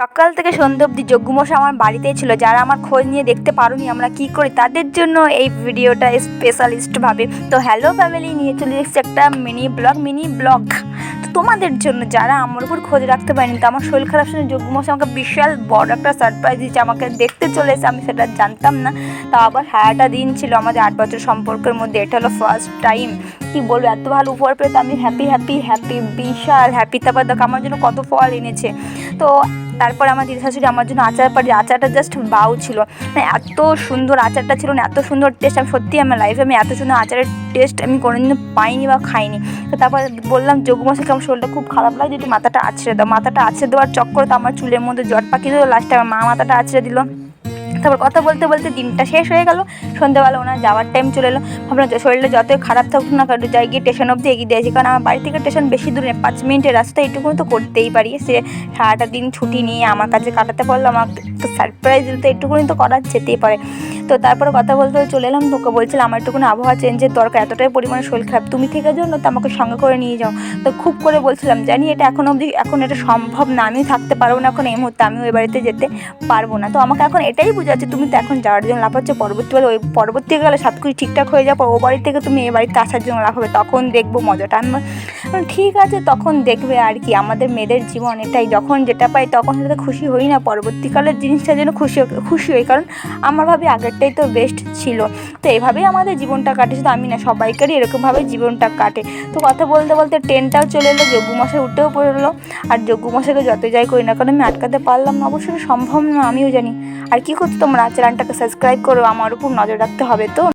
সকাল থেকে সন্ধ্যে অবধি যজ্ঞমশা আমার বাড়িতেই ছিল। যারা আমার খোঁজ নিয়ে দেখতে পারোনি আমরা কি করি, তাদের জন্য এই ভিডিওটা স্পেশালিস্টভাবে তো হ্যালো ফ্যামিলি নিয়ে চলে এসেছি একটা মিনি ব্লগ মিনি ব্লগ তোমাদের জন্য যারা আমার উপর খোঁজ রাখতে পারেনি, তো আমার শরীর খারাপ শুনে যজ্ঞমশাই আমাকে বিশাল বড় একটা সারপ্রাইজ দিয়েছে, আমাকে দেখতে চলে এসে আমি সেটা জানতাম না। তা আবার সারাটা দিন ছিল আমাদের আট বছর সম্পর্কের মধ্যে, এটা হলো ফার্স্ট টাইম কি বলব, এত ভালো উপহার পেয়ে তো আমি হ্যাপি হ্যাপি হ্যাপি বিশাল হ্যাপি তারপর দেখো, আমার জন্য কত ফল এনেছে। তো তারপর আমার দিদি শাশুড়ি আমার জন্য আচার পাঠিয়ে আচারটা জাস্ট বাউ ছিল। মানে এত সুন্দর আচারটা ছিল না এত সুন্দর টেস্ট আমি সত্যি আমার লাইফে আমি এত সুন্দর আচারের টেস্ট আমি কোনোদিনও পাইনি বা খাইনি। তো তারপর বললাম যোগমশাইকে আমার শরীরটা খুব খারাপ লাগে যদি মাথাটা আছড়ে দাও। মাথাটা আছড়ে দেওয়ার চক্করে তো আমার চুলের মধ্যে জট পাকিয়ে দিল। লাস্টে আমার মা মাথাটা আছড়ে দিল। তারপর কথা বলতে বলতে দিনটা শেষ হয়ে গেল। সন্ধ্যেবেলা ওনার যাওয়ার টাইম চলে এলো। ভাবলাম শরীরটা যতই খারাপ থাকুক না কারণ যাই গিয়ে স্টেশন অবধি এগিয়ে দিয়েছি কারণ আমার বাড়ি থেকে স্টেশন বেশি দূরে পাঁচ মিনিটের রাস্তা এইটুকু তো করতেই পারি। সে সারাটা দিন ছুটি নিয়ে আমার কাছে কাটাতে পারল, আমাকে সারপ্রাইজ দিলে তো, এইটুকুনি তো করা যেতেই পারে। তো তারপরে কথা বলতে চলে এলাম, তোকে বলছিলাম আমার একটুকুনি আবহাওয়া চেঞ্জের দরকার, এতটাই পরিমাণে শরীর খারাপ। তুমি থেকে জন্য তো আমাকে সঙ্গে করে নিয়ে যাও। তো খুব করে বলছিলাম, জানি এটা এখন অবধি, এখন এটা সম্ভব না, আমি থাকতে পারব না এখন এই মুহূর্তে আমি ওই বাড়িতে যেতে পারব না। তো আমাকে এখন এটাই বোঝাচ্ছে তুমি তো এখন যাওয়ার জন্য লাভ হচ্ছে পরবর্তীকালে ওই পরবর্তীকালে সব কিছু ঠিকঠাক হয়ে যাওয়ার পর ও বাড়ি থেকে তুমি এ বাড়িতে আসার জন্য লাভ হবে তখন দেখব মজাটা। আমি ঠিক আছে, তখন দেখবে আর কি। আমাদের মেয়েদের জীবন এটাই। যখন যেটা পাই তখন সেটাতে খুশি হই না। পরবর্তীকালের জিনিসটা যেন খুশি খুশি হই। কারণ আমার ভাবি আগেরটাই তো বেস্ট ছিল। তো এভাবেই আমাদের জীবনটা কাটে। শুধু আমি না, সবাইকারই এরকমভাবে জীবনটা কাটে। তো কথা বলতে বলতে ট্রেনটাও চলে এলো যজ্ঞমশাই উঠেও পড়ল। আর যজ্ঞমশাইকে যত যাই করি না কারণ আমি আটকাতে পারলাম না। অবশ্যই সম্ভব না, আমিও জানি। আর কী করছ তোমরা? চ্যানেলটাকে সাবস্ক্রাইব করো, আমার উপর নজর রাখতে হবে তো।